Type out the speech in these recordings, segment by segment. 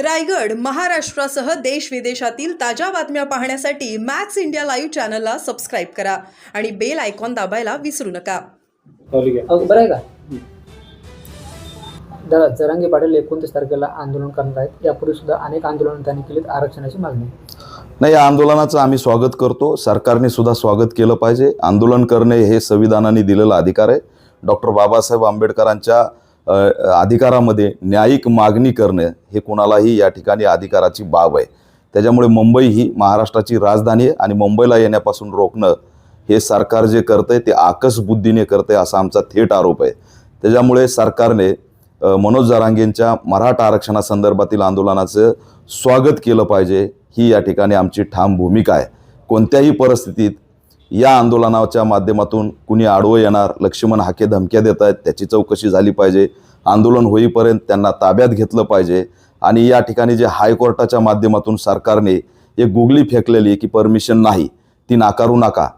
रायगड महाराष्ट्रासह देश विदेशातील ताज्या बातम्या पाहण्यासाठी मॅक्स इंडिया लाईव्ह चॅनलला सबस्क्राईब करा आणि बेल आयकॉन दाबायला विसरू नका. अहो, बरं आहे का? दादा जरांगे पाटील एकोणतीस तारखेला आंदोलन करणार आहेत. यापूर्वी सुद्धा अनेक आंदोलन त्यांनी केलीत आरक्षणाची मागणी. नाही या आंदोलनाचं आम्ही स्वागत करतो. सरकारने सुद्धा स्वागत केलं पाहिजे. आंदोलन करणे हे संविधानाने दिलेला अधिकार आहे. डॉक्टर बाबासाहेब आंबेडकरांच्या अधिकारामध्ये न्यायिक मागणी करणे हे कोणालाही या ठिकाणी अधिकाराची बाब आहे. त्याच्यामुळे मुंबई ही महाराष्ट्राची राजधानी आहे आणि मुंबईला येण्यापासून रोखणं हे सरकार जे करतंय ते आकस बुद्धीने करतंय असा आमचा थेट आरोप आहे. त्याच्यामुळे सरकारने मनोज जरांगेंच्या मराठा आरक्षणासंदर्भातील आंदोलनाचं स्वागत केलं पाहिजे. ही या ठिकाणी आमची ठाम भूमिका आहे. कोणत्याही परिस्थितीत या आंदोलनाच्या माध्यमातून कुणी आडवं येणार लक्ष्मण हाके धमक्या देत आहेत त्याची चौकशी झाली पाहिजे. आंदोलन होईपर्यंत त्यांना ताब्यात घेतलं पाहिजे. आणि या ठिकाणी जे हायकोर्टाच्या माध्यमातून सरकारने एक गुगली फेकलेली की परमिशन नाही ती नाकारू नका.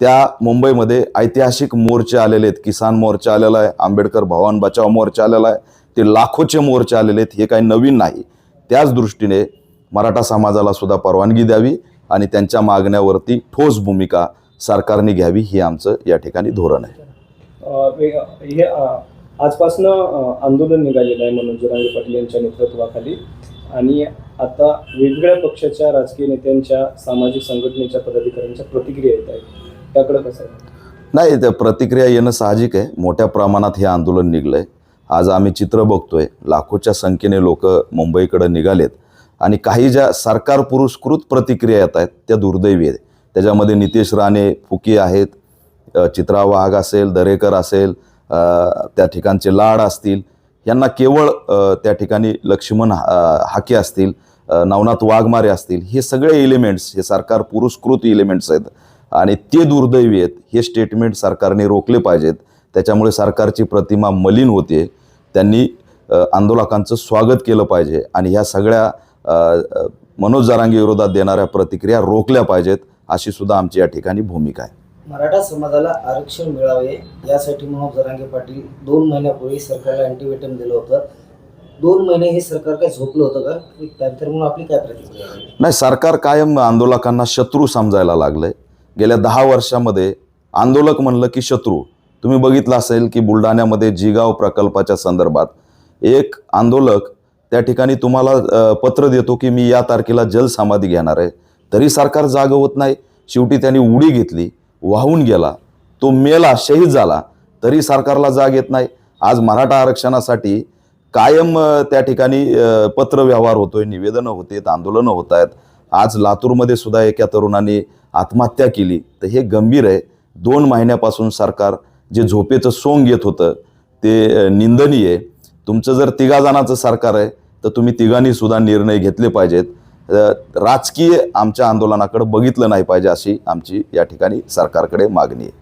त्या मुंबईमध्ये ऐतिहासिक मोर्चे आलेले आहेत. किसान मोर्चा आलेला आहे आंबेडकर भवन बचाव मोर्चा आलेला आहे ते लाखोचे मोर्चे आलेले आहेत. हे काही नवीन नाही. त्याच दृष्टीने मराठा समाजाला सुद्धा परवानगी द्यावी आणि त्यांच्या मागण्यावरती ठोस भूमिका सरकारने घ्यावी हे आमचं या ठिकाणी धोरण आहे. हे आजपासनं आंदोलन निघालेलं आहे मनोज जरांगे पाटील यांच्या नेतृत्वाखाली. आणि आता वेगवेगळ्या पक्षाच्या राजकीय नेत्यांच्या सामाजिक संघटनेच्या पदाधिकाऱ्यांच्या प्रतिक्रिया येत आहेत. त्याकडे कसं आहे? नाही त्या प्रतिक्रिया येणं साहजिक आहे. मोठ्या प्रमाणात हे आंदोलन निघलं आहे आज आम्ही चित्र बघतोय. लाखोच्या संख्येने लोक मुंबईकडे निघालेत. आणि काही ज्या सरकार पुरस्कृत प्रतिक्रिया येत आहेत त्या दुर्दैवी आहेत. त्याच्यामध्ये नितेश राणे फुके आहेत चित्रा वाघ असेल दरेकर असेल त्या ठिकाणचे लाड असतील यांना केवळ त्या ठिकाणी लक्ष्मण हा- हाके असतील नवनाथ वाघमारे असतील हे सगळे एलिमेंट्स हे सरकार पुरस्कृत एलिमेंट्स आहेत आणि ते दुर्दैवी आहेत. हे स्टेटमेंट सरकारने रोखले पाहिजेत. त्याच्यामुळे सरकारची प्रतिमा मलिन होते. त्यांनी आंदोलकांचं स्वागत केलं पाहिजे आणि ह्या सगळ्या मनोज जरांगे विरोधात देणाऱ्या प्रतिक्रिया रोखल्या पाहिजेत. अशी सुद्धा आमची या ठिकाणी भूमिका आहे. मराठा समाजाला आरक्षण मिळावे यासाठी मनोज जरांगे पाटील दोन महिन्यापूर्वी सरकारला अँटिवेटम दिलं होतं. दोन महिने हे सरकार काय झोपलं होतं का? त्यानंतर म्हणून आपली काय प्रतिक्रिया नाही सरकार कायम आंदोलकांना शत्रू समजायला लागलंय. गेल्या दहा वर्षामध्ये आंदोलक म्हणलं की शत्रू. तुम्ही बघितलं असेल की बुलढाण्यामध्ये जिगाव प्रकल्पाच्या संदर्भात एक आंदोलक त्या ठिकाणी तुम्हाला पत्र देतो की मी या तारखेला जलसमाधी घेणार आहे. तरी सरकार जागं होत नाही. शेवटी त्यांनी उडी घेतली वाहून गेला. तो मेला शहीद झाला. तरी सरकारला जाग येत नाही. आज मराठा आरक्षणासाठी कायम त्या ठिकाणी पत्रव्यवहार पत्रव्यवहार होतोय निवेदनं होते आंदोलनं होत आहेत. आज लातूरमध्ये सुद्धा एका तरुणाने आत्महत्या केली. तर हे गंभीर आहे. दोन महिन्यापासून सरकार जे झोपेचं सोंग घेत होतं ते निंदनीय आहे. तुमचं जर तिघा जणांचं सरकार आहे तर तुम्ही तिघांनी सुद्धा निर्णय घेतले पाहिजेत. राजकीय आमच्या आंदोलनाकडे बघितलं नाही पाहिजे अशी आमची या ठिकाणी सरकारकडे मागणी आहे.